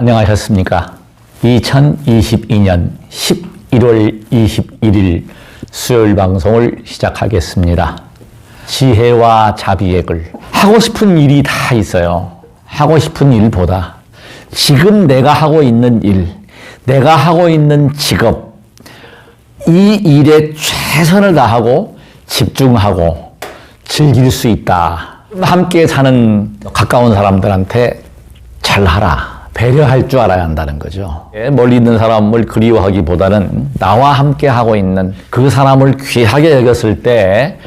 안녕하셨습니까? 2022년 11월 21일 수요일 방송을 시작하겠습니다. 지혜와 자비의 글. 하고 싶은 일이 다 있어요. 하고 싶은 일보다 지금 내가 하고 있는 일, 내가 하고 있는 직업, 이 일에 최선을 다하고 집중하고 즐길 수 있다. 함께 사는 가까운 사람들한테 잘하라. 배려할 줄 알아야 한다는 거죠. 예, 멀리 있는 사람을 그리워하기보다는 나와 함께 하고 있는 그 사람을 귀하게 여겼을 때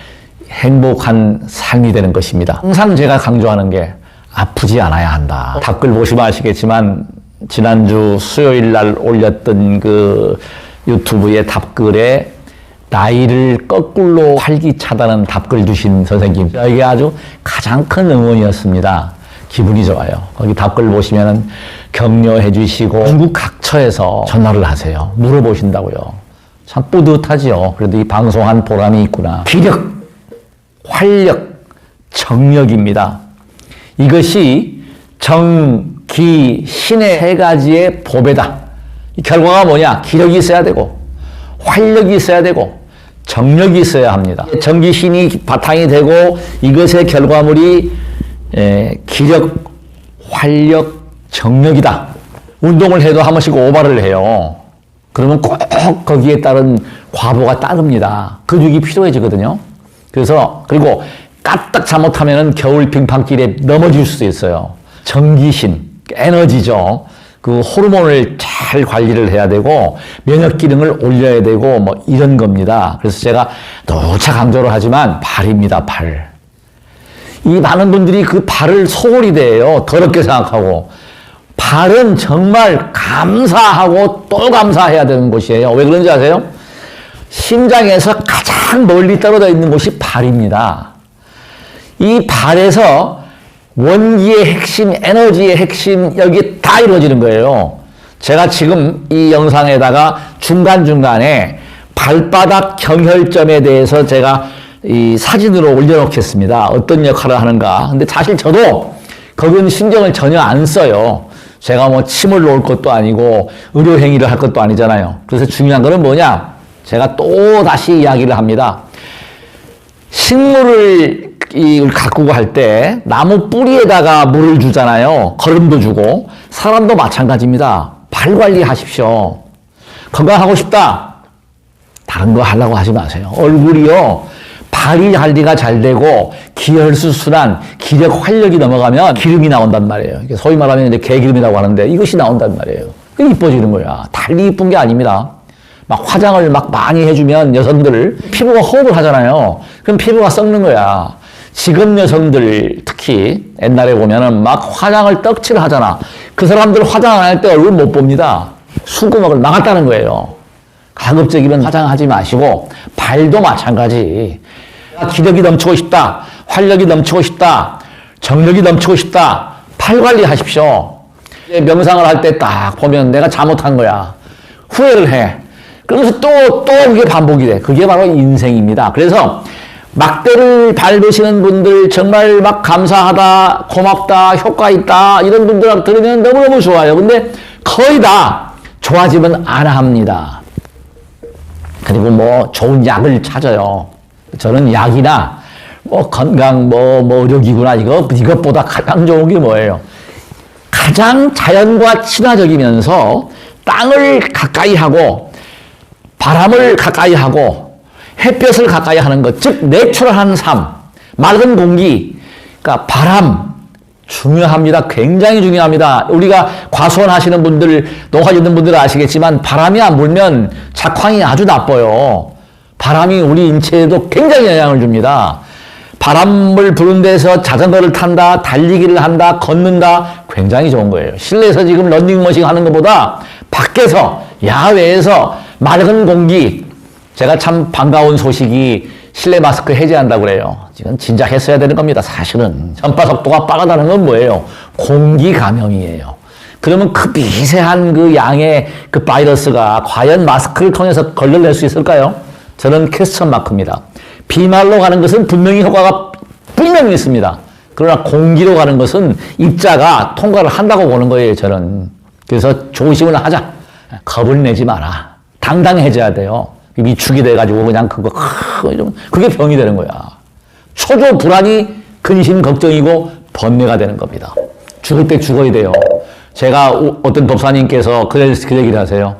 행복한 삶이 되는 것입니다. 항상 제가 강조하는 게 아프지 않아야 한다. 답글 보시면 아시겠지만 지난주 수요일 날 올렸던 그 유튜브의 답글에 나이를 거꾸로 활기차다는 답글 주신 선생님. 이게 아주 가장 큰 응원이었습니다. 기분이 좋아요. 거기 답글 보시면은 격려해 주시고 중국 각처에서 전화를 하세요. 물어보신다고요. 참 뿌듯하지요. 그래도 이 방송한 보람이 있구나. 기력, 활력, 정력입니다. 이것이 정, 기, 신의 세 가지의 보배다. 이 결과가 뭐냐? 기력이 있어야 되고, 활력이 있어야 되고, 정력이 있어야 합니다. 정기신이 바탕이 되고 이것의 결과물이 에, 기력, 활력, 정력이다. 운동을 해도 한 번씩 오바를 해요. 그러면 꼭 거기에 따른 과보가 따릅니다. 근육이 필요해지거든요. 그래서 그리고 까딱 잘못하면은 겨울 빙판길에 넘어질 수도 있어요. 정기신, 에너지죠. 그 호르몬을 잘 관리를 해야 되고 면역 기능을 올려야 되고 뭐 이런 겁니다. 그래서 제가 누차 강조를 하지만 발입니다, 발. 이 많은 분들이 그 발을 소홀히 대해요. 더럽게 생각하고. 발은 정말 감사하고 또 감사해야 되는 곳이에요. 왜 그런지 아세요? 심장에서 가장 멀리 떨어져 있는 곳이 발입니다. 이 발에서 원기의 핵심, 에너지의 핵심, 여기 다 이루어지는 거예요. 제가 지금 이 영상에다가 중간중간에 발바닥 경혈점에 대해서 제가 이 사진으로 올려놓겠습니다. 어떤 역할을 하는가. 근데 사실 저도 거기는 신경을 전혀 안 써요. 제가 뭐 침을 놓을 것도 아니고 의료 행위를 할 것도 아니잖아요. 그래서 중요한 거는 뭐냐? 제가 또 다시 이야기를 합니다. 식물을 이 가꾸고 할 때 나무 뿌리에다가 물을 주잖아요. 거름도 주고 사람도 마찬가지입니다. 발 관리하십시오. 건강하고 싶다. 다른 거 하려고 하지 마세요. 얼굴이요. 발이 관리가 잘 되고 기혈수 순환, 기력 활력이 넘어가면 기름이 나온단 말이에요. 소위 말하면 이제 개기름이라고 하는데 이것이 나온단 말이에요. 그 이뻐지는 거야. 달리 이쁜 게 아닙니다. 막 화장을 막 많이 해주면 여성들 피부가 허업을 하잖아요. 그럼 피부가 썩는 거야. 지금 여성들 특히 옛날에 보면은 막 화장을 떡칠 하잖아. 그 사람들 화장 안 할 때 얼굴 못 봅니다. 수구막을 막았다는 거예요. 가급적이면 화장하지 마시고 발도 마찬가지. 기력이 넘치고 싶다. 활력이 넘치고 싶다. 정력이 넘치고 싶다. 팔 관리하십시오. 명상을 할 때 딱 보면 내가 잘못한 거야. 후회를 해. 그러면서 또, 또 그게 반복이 돼. 그게 바로 인생입니다. 그래서 막대를 밟으시는 분들 정말 막 감사하다, 고맙다, 효과 있다, 이런 분들 들으면 너무너무 좋아요. 근데 거의 다 좋아지면 안 합니다. 그리고 뭐 좋은 약을 찾아요. 저는 약이나 뭐 건강 뭐, 뭐 의료기구나 이거, 이것보다 가장 좋은 게 뭐예요? 가장 자연과 친화적이면서 땅을 가까이 하고 바람을 가까이 하고 햇볕을 가까이 하는 것, 즉 내추럴한 삶, 맑은 공기, 그러니까 바람 중요합니다. 굉장히 중요합니다. 우리가 과수원 하시는 분들, 농사 짓는 분들은 아시겠지만 바람이 안 불면 작황이 아주 나빠요. 바람이 우리 인체에도 굉장히 영향을 줍니다. 바람을 부는 데서 자전거를 탄다, 달리기를 한다, 걷는다, 굉장히 좋은 거예요. 실내에서 지금 런닝머신 하는 것보다 밖에서, 야외에서 맑은 공기, 제가 참 반가운 소식이 실내 마스크 해제한다고 그래요. 지금 진작 했어야 되는 겁니다. 사실은. 전파 속도가 빠르다는 건 뭐예요? 공기 감염이에요. 그러면 그 미세한 그 양의 그 바이러스가 과연 마스크를 통해서 걸러낼 수 있을까요? 저는 퀘스천 마크입니다. 비말로 가는 것은 분명히 효과가 분명히 있습니다. 그러나 공기로 가는 것은 입자가 통과를 한다고 보는 거예요, 저는. 그래서 조심을 하자. 겁을 내지 마라. 당당해져야 돼요. 위축이 돼가지고 그냥 그거, 그게 병이 되는 거야. 초조 불안이 근심 걱정이고 번뇌가 되는 겁니다. 죽을 때 죽어야 돼요. 제가 오- 어떤 법사님께서 그, 그 얘기를 하세요.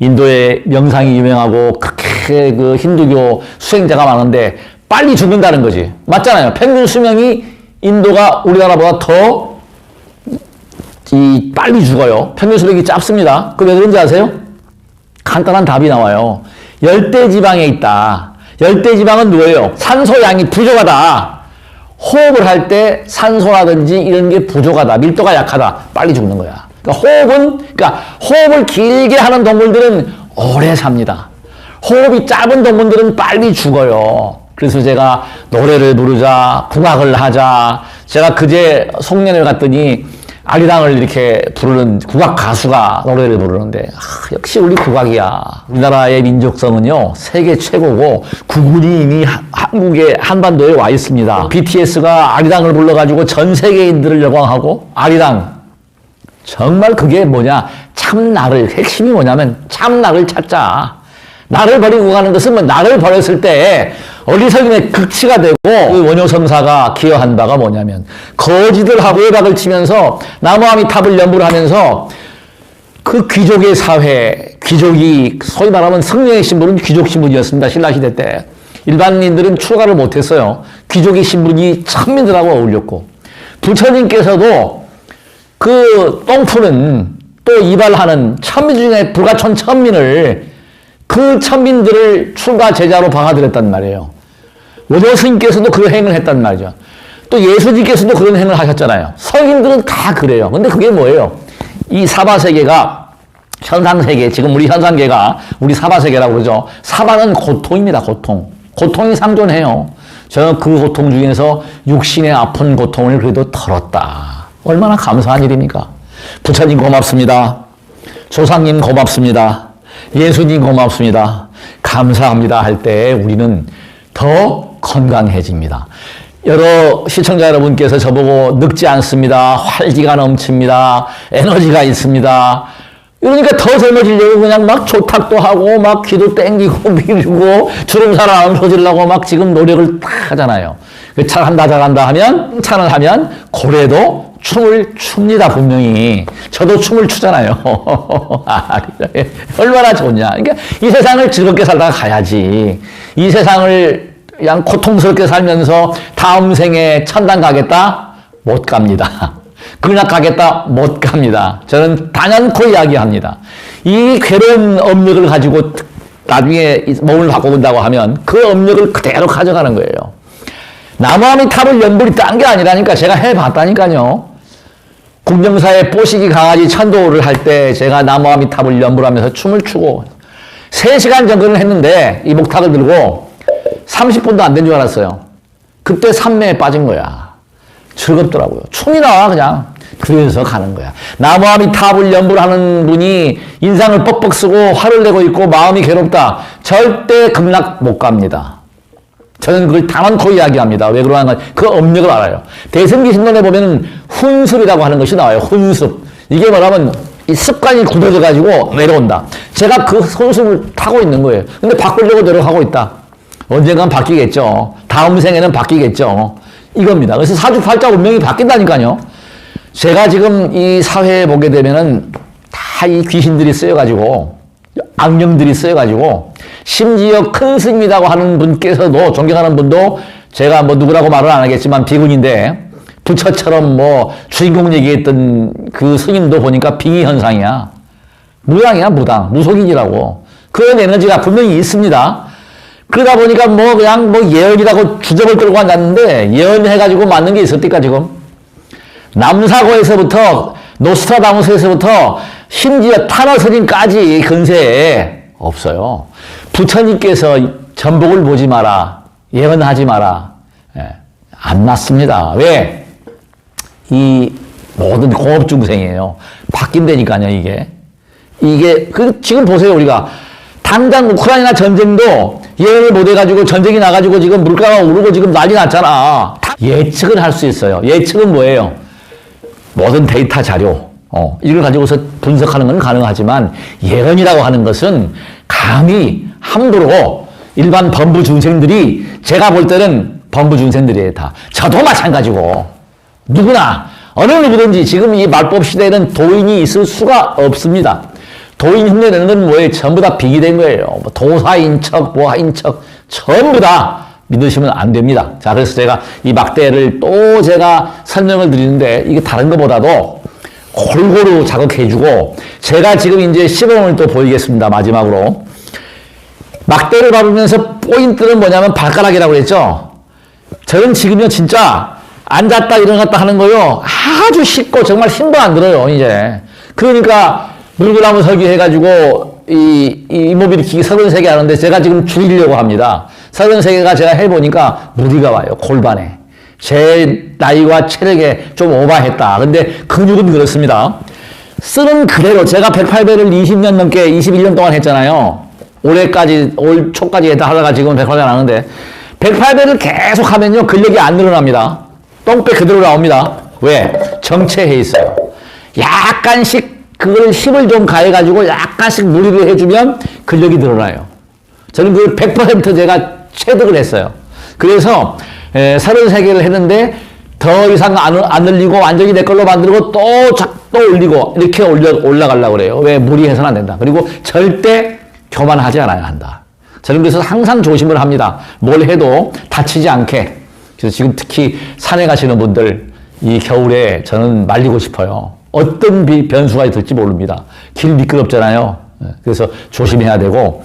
인도에 명상이 유명하고 그렇게 그 힌두교 수행자가 많은데 빨리 죽는다는 거지. 맞잖아요. 평균 수명이 인도가 우리나라보다 더 이 빨리 죽어요. 평균 수명이 짧습니다. 그왜 그런지 아세요? 간단한 답이 나와요. 열대 지방에 있다. 열대 지방은 뭐예요? 산소 양이 부족하다. 호흡을 할 때 산소라든지 이런 게 부족하다. 밀도가 약하다. 빨리 죽는 거야. 그러니까 호흡은 그러니까 호흡을 길게 하는 동물들은 오래 삽니다. 호흡이 짧은 동물들은 빨리 죽어요. 그래서 제가 노래를 부르자, 국악을 하자. 제가 그제 송년을 갔더니 아리랑을 이렇게 부르는 국악 가수가 노래를 부르는데 아, 역시 우리 국악이야. 우리나라의 민족성은요 세계 최고고 구군이 이미 하- 한국의 한반도에 와 있습니다. BTS가 아리랑을 불러가지고 전 세계인들을 열광하고 아리랑 정말 그게 뭐냐 참 나를 핵심이 뭐냐면 참 나를 찾자. 나를 버리고 가는 것은 뭐 나를 버렸을 때 어리석임의 극치가 되고 그 원효성사가 기여한 바가 뭐냐면 거지들하고 외박을 치면서 나무아미탑을 연부를 하면서 그 귀족의 사회, 귀족이 소위 말하면 승려의 신분은 귀족 신분이었습니다. 신라시대 때. 일반인들은 출가를 못했어요. 귀족의 신분이 천민들하고 어울렸고 부처님께서도 그 똥푸는 또 이발하는 천민 중에 불가촌 천민을 그 천민들을 출가 제자로 박아들였단 말이에요. 원효 스님께서도 그 행을 했단 말이죠. 또 예수님께서도 그런 행을 하셨잖아요. 성인들은 다 그래요. 근데 그게 뭐예요? 이 사바세계가 현상세계, 지금 우리 현상계가 우리 사바세계라고 그러죠. 사바는 고통입니다, 고통. 고통이 상존해요. 저는 그 고통 중에서 육신의 아픈 고통을 그래도 털었다. 얼마나 감사한 일입니까? 부처님 고맙습니다. 조상님 고맙습니다. 예수님 고맙습니다. 감사합니다 할 때 우리는 더 건강해집니다. 여러 시청자 여러분께서 저보고 늙지 않습니다. 활기가 넘칩니다. 에너지가 있습니다. 이러니까 더 젊어지려고 그냥 막 조탁도 하고 막 귀도 땡기고 미루고 주름살 안 펴지려고 막 지금 노력을 다 하잖아요. 그 잘한다 잘한다 하면 찬을 하면 고래도 춤을 춥니다 분명히. 저도 춤을 추잖아요. 아. 얼마나 좋냐. 그러니까 이 세상을 즐겁게 살다가 가야지. 이 세상을 그냥 고통스럽게 살면서 다음 생에 천당 가겠다? 못 갑니다. 극락 가겠다? 못 갑니다. 저는 단연코 이야기합니다. 이 괴로운 업력을 가지고 나중에 이 몸을 바꿔본다고 하면 그 업력을 그대로 가져가는 거예요. 나무아미 탑을 연불이 딴 게 아니라니까 제가 해봤다니까요. 궁정사의 뽀시기 강아지 천도를 할 때 제가 나무아미 탑을 연불하면서 춤을 추고 3시간 정도를 했는데 이 목탁을 들고 30분도 안 된 줄 알았어요. 그때 산매에 빠진 거야. 즐겁더라고요. 춤이 나와 그냥. 그래서 가는 거야. 나무아미 탑을 연불하는 분이 인상을 뻑뻑 쓰고 화를 내고 있고 마음이 괴롭다. 절대 극락 못 갑니다. 저는 그걸 단언코 이야기합니다. 왜 그러냐면 그 업력을 알아요. 대승기 신론에 보면 훈습이라고 하는 것이 나와요. 훈습. 이게 뭐냐면 이 습관이 굳어져 가지고 내려온다. 제가 그 훈습을 타고 있는 거예요. 근데 바꾸려고 노력하고 있다. 언젠간 바뀌겠죠. 다음 생에는 바뀌겠죠. 이겁니다. 그래서 사주팔자 운명이 바뀐다니까요. 제가 지금 이 사회에 보게 되면은 다 이 귀신들이 쓰여가지고 악령들이 쓰여가지고 심지어 큰 스님이라고 하는 분께서도 존경하는 분도 제가 뭐 누구라고 말을 안 하겠지만 비군인데 부처처럼 뭐 주인공 얘기했던 그 스님도 보니까 빙의 현상이야. 무당이야 무당 무속인이라고 그런 에너지가 분명히 있습니다. 그러다 보니까 뭐 그냥 뭐 예언이라고 주접을 끌고 앉았는데 예언해가지고 맞는 게 있었을까 지금? 남사고에서부터 노스트라다무스에서부터 심지어 타너 스님까지 근세에 없어요. 부처님께서 전복을 보지 마라. 예언하지 마라. 예, 안 맞습니다. 왜? 이 모든 공업 중생이에요. 바뀐다니까요, 이게. 이게, 그, 지금 보세요, 우리가. 당장 우크라이나 전쟁도 예언을 못 해가지고 전쟁이 나가지고 지금 물가가 오르고 지금 난리 났잖아. 다 예측은 할 수 있어요. 예측은 뭐예요? 모든 데이터 자료, 어, 이걸 가지고서 분석하는 건 가능하지만 예언이라고 하는 것은 감히 함부로 일반 범부 중생들이 제가 볼 때는 범부 중생들이에요 다. 저도 마찬가지고 누구나 어느 누구든지 지금 이 말법 시대에는 도인이 있을 수가 없습니다. 도인 흉내내는 건 뭐예요? 전부 다 빙의된 거예요. 뭐 도사인 척, 뭐하인 척, 전부 다 믿으시면 안 됩니다. 자, 그래서 제가 이 막대를 또 제가 설명을 드리는데 이게 다른 것보다도 골고루 자극해주고 제가 지금 이제 시범을 또 보이겠습니다. 마지막으로. 막대를 밟으면서 포인트는 뭐냐면 발가락이라고 그랬죠? 저는 지금요, 진짜 앉았다 일어났다 하는 거요. 아주 쉽고 정말 힘도 안 들어요, 이제. 그러니까 물구나무 설기 해가지고 이, 이 이모빌 기기 33개 하는데 제가 지금 줄이려고 합니다. 33개가 제가 해보니까 무리가 와요, 골반에. 제 나이와 체력에 좀 오바했다. 근데 근육은 그렇습니다. 쓰는 그대로 제가 108배를 20년 넘게 21년 동안 했잖아요. 올해까지 올 초까지 하다가 지금 108배 나는데 108배를 계속 하면요 근력이 안 늘어납니다. 똥배 그대로 나옵니다. 왜? 정체해 있어요. 약간씩 그걸 힘을 좀 가해가지고 약간씩 무리를 해주면 근력이 늘어나요. 저는 그걸 100% 제가 체득을 했어요. 그래서 에, 33개를 했는데 더 이상 안, 안 늘리고 완전히 내 걸로 만들고 또, 자- 또 올리고 이렇게 올려, 올라가려고 그래요. 왜? 무리해서는 안 된다. 그리고 절대 교만하지 않아야 한다. 저는 그래서 항상 조심을 합니다. 뭘 해도 다치지 않게. 그래서 지금 특히 산에 가시는 분들 이 겨울에 저는 말리고 싶어요. 어떤 비- 변수가 있을지 모릅니다. 길 미끄럽잖아요. 예, 그래서 조심해야 되고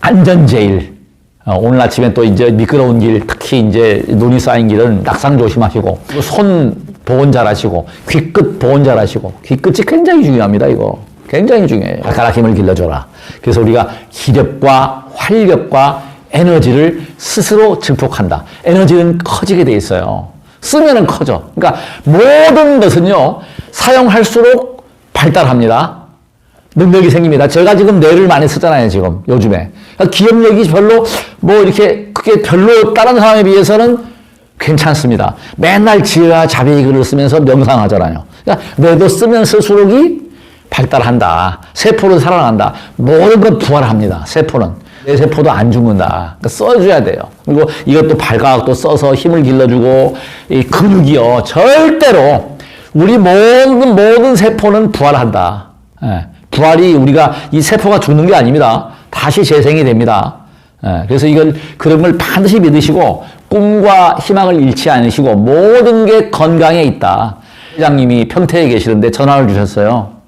안전 제일. 어, 오늘 아침에 또 이제 미끄러운 길, 특히 이제 눈이 쌓인 길은 낙상 조심하시고, 손 보온 잘 하시고, 귀 끝 보온 잘 하시고, 귀 끝이 굉장히 중요합니다, 이거. 굉장히 중요해요. 발가락 힘을 길러줘라. 그래서 우리가 기력과 활력과 에너지를 스스로 증폭한다. 에너지는 커지게 돼 있어요. 쓰면은 커져. 그러니까 모든 것은요, 사용할수록 발달합니다. 능력이 생깁니다. 제가 지금 뇌를 많이 쓰잖아요, 지금, 요즘에. 그러니까 기억력이 별로, 뭐, 이렇게, 그게 별로 다른 사람에 비해서는 괜찮습니다. 맨날 지혜와 자비의 글을 쓰면서 명상하잖아요. 그러니까 뇌도 쓰면 쓸수록이 발달한다. 세포는 살아난다. 모든 건 부활합니다. 세포는. 내 세포도 안 죽는다. 그러니까 써줘야 돼요. 그리고 이것도 발가락도 써서 힘을 길러주고, 이 근육이요. 절대로 우리 모든, 모든 세포는 부활한다. 예, 부활이 우리가 이 세포가 죽는 게 아닙니다. 다시 재생이 됩니다. 예, 그래서 이걸 그런 걸 반드시 믿으시고 꿈과 희망을 잃지 않으시고 모든 게 건강에 있다. 회장님이 평택에 계시는데 전화를 주셨어요.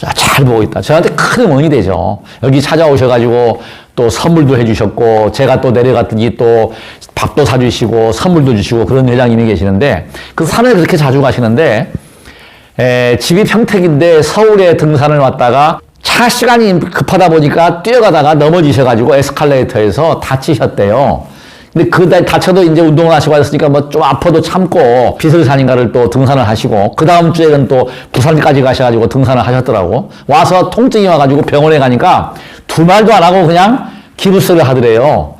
자, 잘 보고 있다. 저한테 큰 응원이 되죠. 여기 찾아오셔가지고 또 선물도 해주셨고, 제가 또 내려갔더니 또 밥도 사주시고, 선물도 주시고, 그런 회장님이 계시는데, 그 산에 그렇게 자주 가시는데, 에, 집이 평택인데 서울에 등산을 왔다가 차 시간이 급하다 보니까 뛰어가다가 넘어지셔가지고 에스컬레이터에서 다치셨대요. 근데 그 다- 다쳐도 이제 운동을 하시고 하셨으니까 뭐 좀 아파도 참고 비설산인가를 또 등산을 하시고 그 다음 주에는 또 부산까지 가셔가지고 등산을 하셨더라고. 와서 통증이 와가지고 병원에 가니까 두 말도 안 하고 그냥 기부스를 하더래요.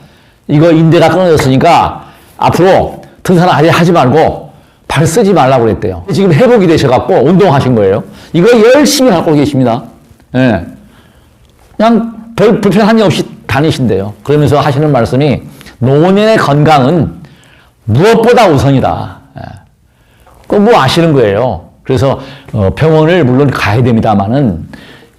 이거 인대가 끊어졌으니까 앞으로 등산을 아예 하지 말고 발 쓰지 말라고 그랬대요. 지금 회복이 되셔갖고 운동하신 거예요. 이거 열심히 갖고 계십니다. 예. 그냥 별 불편한 일 없이 다니신대요. 그러면서 하시는 말씀이 노년의 건강은 무엇보다 우선이다. 예. 그뭐 아시는 거예요. 그래서 어, 병원을 물론 가야 됩니다만은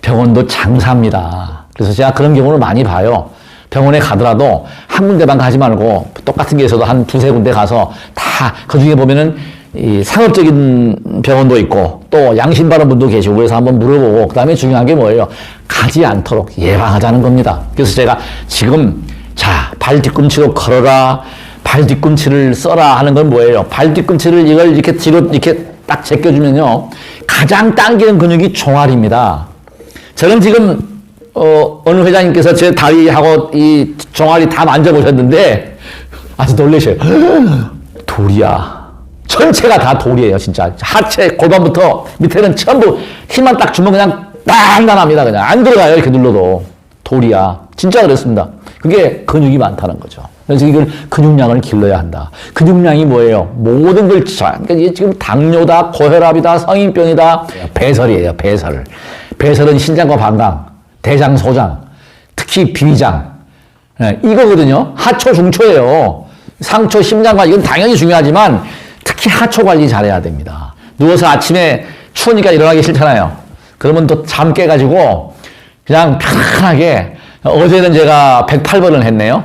병원도 장사입니다. 그래서 제가 그런 경우를 많이 봐요. 병원에 가더라도 한 군데만 가지 말고 똑같은 게있어도 한 두세 군데 가서 다 그 중에 보면은 이 상업적인 병원도 있고 또 양심 바른 분도 계시고 그래서 한번 물어보고 그다음에 중요한 게 뭐예요? 가지 않도록 예방하자는 겁니다. 그래서 제가 지금 자, 발 뒤꿈치로 걸어라. 발 뒤꿈치를 써라 하는 건 뭐예요? 발 뒤꿈치를 이걸 이렇게 뒤로 이렇게 딱 제껴주면요. 가장 당기는 근육이 종아리입니다. 저는 지금, 어, 어느 회장님께서 제 다리하고 이 종아리 다 만져보셨는데 아주 놀라셔요. 돌이야. 전체가 다 돌이에요, 진짜. 하체, 골반부터 밑에는 전부 힘만 딱 주면 그냥 단단합니다, 그냥. 안 들어가요, 이렇게 눌러도. 돌이야. 진짜 그렇습니다. 그게 근육이 많다는 거죠. 그래서 이걸 근육량을 길러야 한다. 근육량이 뭐예요? 모든 걸 자, 그러니까 지금 당뇨다, 고혈압이다, 성인병이다, 배설이에요. 배설. 배설은 신장과 방광, 대장, 소장, 특히 비장, 예, 이거거든요. 하초, 중초예요. 상초, 심장관 이건 당연히 중요하지만 특히 하초 관리 잘해야 됩니다. 누워서 아침에 추우니까 일어나기 싫잖아요. 그러면 또 잠 깨가지고 그냥 편하게 어제는 제가 108번을 했네요.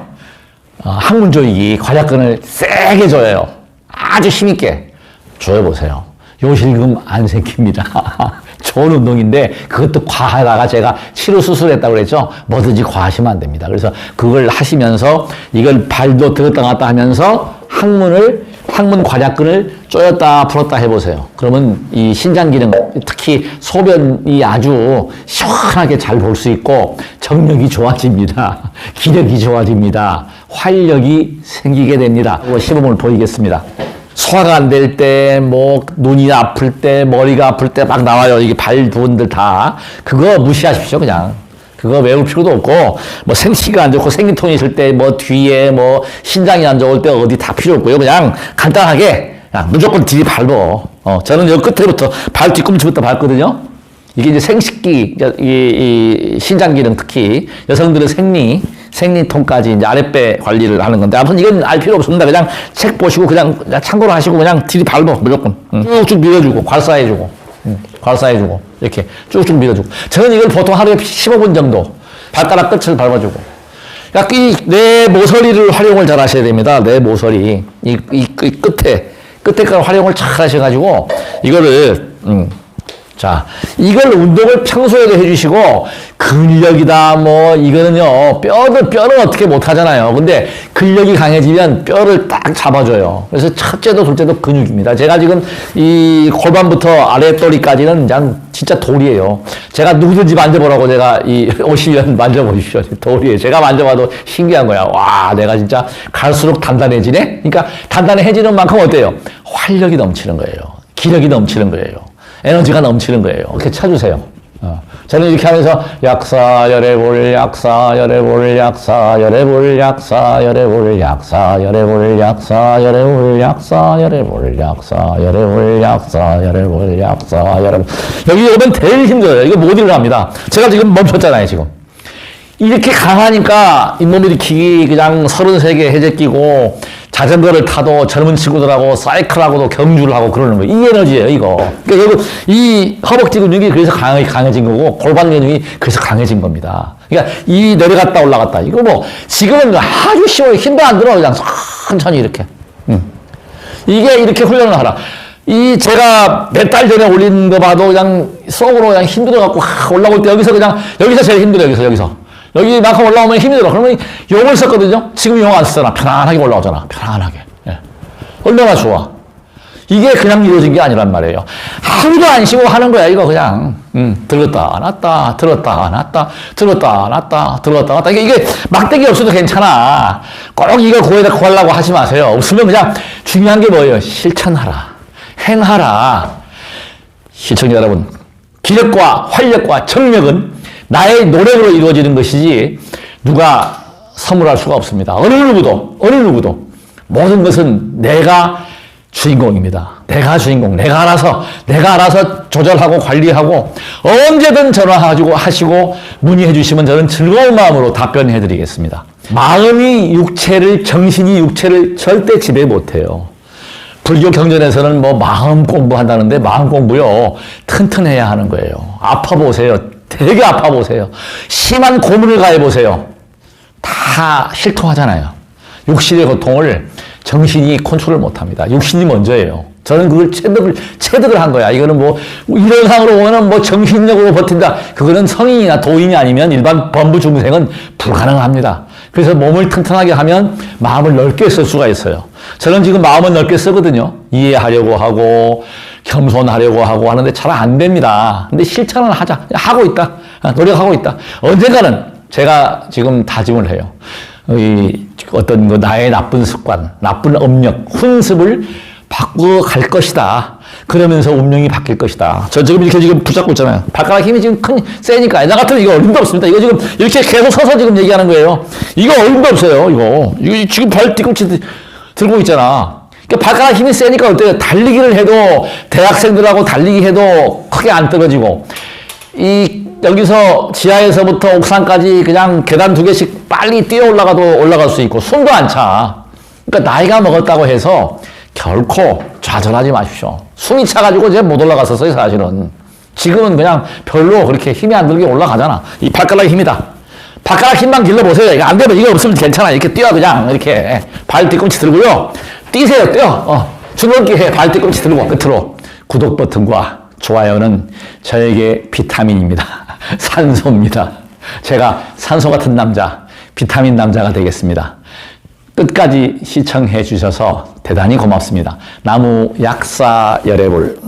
어, 항문 조이기 과략근을 세게 줘요. 아주 힘있게 조여보세요. 요실금 안 생깁니다. 좋은 운동인데 그것도 과하다가 제가 치료 수술했다고 그랬죠. 뭐든지 과하시면 안 됩니다. 그래서 그걸 하시면서 이걸 발도 들었다 놨다 하면서 항문을 항문 과략근을 조였다 풀었다 해보세요. 그러면 이 신장 기능, 특히 소변이 아주 시원하게 잘 볼 수 있고 정력이 좋아집니다. 기력이 좋아집니다. 활력이 생기게 됩니다. 시범을 보이겠습니다. 소화가 안 될 때, 뭐, 눈이 아플 때, 머리가 아플 때 막 나와요. 이게 발 부분들 다. 그거 무시하십시오, 그냥. 그거 외울 필요도 없고, 뭐 생치가 안 좋고 생리통이 있을 때, 뭐 뒤에 뭐 신장이 안 좋을 때 어디 다 필요 없고요. 그냥 간단하게, 그냥 무조건 뒤 밟어. 어, 저는 여기 끝에부터, 발 뒤꿈치부터 밟거든요. 이게 이제 생식기, 이, 이 신장 기능 특히 여성들은 생리, 생리통까지 이제 아랫배 관리를 하는 건데 아무튼 이건 알 필요 없습니다. 그냥 책 보시고 그냥 참고로 하시고 그냥 뒤 밟어 무조건 응. 쭉쭉 밀어주고 괄사해주고 응. 괄사해주고 이렇게 쭉쭉 밀어주고 저는 이걸 보통 하루에 15분 정도 발가락 끝을 밟아주고 그러니까 이내 모서리를 활용을 잘 하셔야 됩니다. 내 모서리 이, 이, 이 끝에 끝에 걸 활용을 잘 하셔가지고 이거를 음. 자, 이걸 운동을 평소에도 해주시고, 근력이다, 뭐, 이거는요, 뼈도, 뼈는 어떻게 못 하잖아요. 근데 근력이 강해지면 뼈를 딱 잡아줘요. 그래서 첫째도 둘째도 근육입니다. 제가 지금 이 골반부터 아랫도리까지는 그냥 진짜 돌이에요. 제가 누구든지 만져보라고 제가 이 오시면 만져보십시오. 돌이에요. 제가 만져봐도 신기한 거야. 와, 내가 진짜 갈수록 단단해지네? 그러니까 단단해지는 만큼 어때요? 활력이 넘치는 거예요. 기력이 넘치는 거예요. 에너지가 넘치는 거예요. 이렇게 찾으세요. 어. 저는 이렇게 하면서 약사 열애볼 약사 열애볼 약사 열애볼 약사 열애볼 약사 열애볼 약사 열애볼 약사 열애볼 약사 열애볼 약사 열애볼 약사 열애볼 여기 오면 제일 힘들어요. 이거 못 일어납니다. 제가 지금 멈췄잖아요. 지금. 이렇게 강하니까 잇몸 일으키기 그냥 33개 해제 끼고 자전거를 타도 젊은 친구들하고 사이클하고도 경주를 하고 그러는 거예요. 이 에너지예요, 이거. 그러니까 여기 이 허벅지 근육이 그래서 강하게 강해진 거고 골반 근육이 그래서 강해진 겁니다. 그러니까 이 내려갔다 올라갔다. 이거 뭐 지금은 아주 쉬워요. 힘도 안 들어. 그냥 천천히 이렇게. 음. 이게 이렇게 훈련을 하라. 이 제가 몇 달 전에 올린 거 봐도 그냥 속으로 그냥 힘들어갖고 올라올 때 여기서 그냥 여기서 제일 힘들어요. 여기서 여기서. 여기 만큼 올라오면 힘이 들어. 그러면 용을 썼거든요. 지금 용 안 쓰잖아. 편안하게 올라오잖아. 편안하게. 예. 얼마나 좋아. 이게 그냥 이루어진 게 아니란 말이에요. 하루도 안 쉬고 하는 거야, 이거 그냥. 음, 들었다, 놨다, 들었다, 놨다, 들었다, 놨다, 들었다, 놨다. 이게, 이게 막대기 없어도 괜찮아. 꼭 이걸 구해다 구하려고 하지 마세요. 없으면 그냥 중요한 게 뭐예요? 실천하라. 행하라. 시청자 여러분, 기력과 활력과 정력은 나의 노력으로 이루어지는 것이지 누가 선물할 수가 없습니다. 어느 누구도, 어느 누구도. 모든 것은 내가 주인공입니다. 내가 주인공, 내가 알아서, 내가 알아서 조절하고 관리하고 언제든 전화가지고 하시고 문의해 주시면 저는 즐거운 마음으로 답변해 드리겠습니다. 마음이 육체를, 정신이 육체를 절대 지배 못해요. 불교 경전에서는 뭐 마음 공부한다는데 마음 공부요 튼튼해야 하는 거예요. 아파 보세요. 되게 아파 보세요. 심한 고문을 가해 보세요. 다 실토하잖아요. 육신의 고통을 정신이 컨트롤 못 합니다. 육신이 먼저예요. 저는 그걸 체득을, 체득을 한 거야. 이거는 뭐, 이런 상으로 보면 뭐 정신력으로 버틴다. 그거는 성인이나 도인이 아니면 일반 범부 중생은 불가능합니다. 그래서 몸을 튼튼하게 하면 마음을 넓게 쓸 수가 있어요. 저는 지금 마음을 넓게 쓰거든요. 이해하려고 하고, 겸손하려고 하고 하는데 잘 안 됩니다. 근데 실천을 하자. 하고 있다. 노력하고 있다. 언젠가는 제가 지금 다짐을 해요. 이 어떤 그 나의 나쁜 습관, 나쁜 업력, 훈습을 바꾸어 갈 것이다. 그러면서 운명이 바뀔 것이다. 저 지금 이렇게 지금 붙잡고 있잖아요. 발가락 힘이 지금 큰, 세니까. 나 같으면 이거 어림도 없습니다. 이거 지금 이렇게 계속 서서 지금 얘기하는 거예요. 이거 어림도 없어요, 이거. 이거 지금 발 뒤꿈치 들- 들고 있잖아. 그러니까 발가락 힘이 세니까 어때요? 달리기를 해도, 대학생들하고 달리기 해도 크게 안 떨어지고, 이, 여기서 지하에서부터 옥상까지 그냥 계단 두 개씩 빨리 뛰어 올라가도 올라갈 수 있고, 숨도 안 차. 그러니까 나이가 먹었다고 해서 결코 좌절하지 마십시오. 숨이 차가지고 이제 못 올라갔었어요, 사실은. 지금은 그냥 별로 그렇게 힘이 안 들게 올라가잖아. 이 발가락 힘이다. 발가락 힘만 길러보세요. 이거 안 되면 이거 없으면 괜찮아. 이렇게 뛰어, 그냥. 이렇게. 발 뒤꿈치 들고요. 뛰세요, 뛰어. 어. 줄넘기 해. 발 뒤꿈치 들고 끝으로. 구독 버튼과 좋아요는 저에게 비타민입니다. 산소입니다. 제가 산소 같은 남자, 비타민 남자가 되겠습니다. 끝까지 시청해 주셔서 대단히 고맙습니다. 나무 약사 열애불.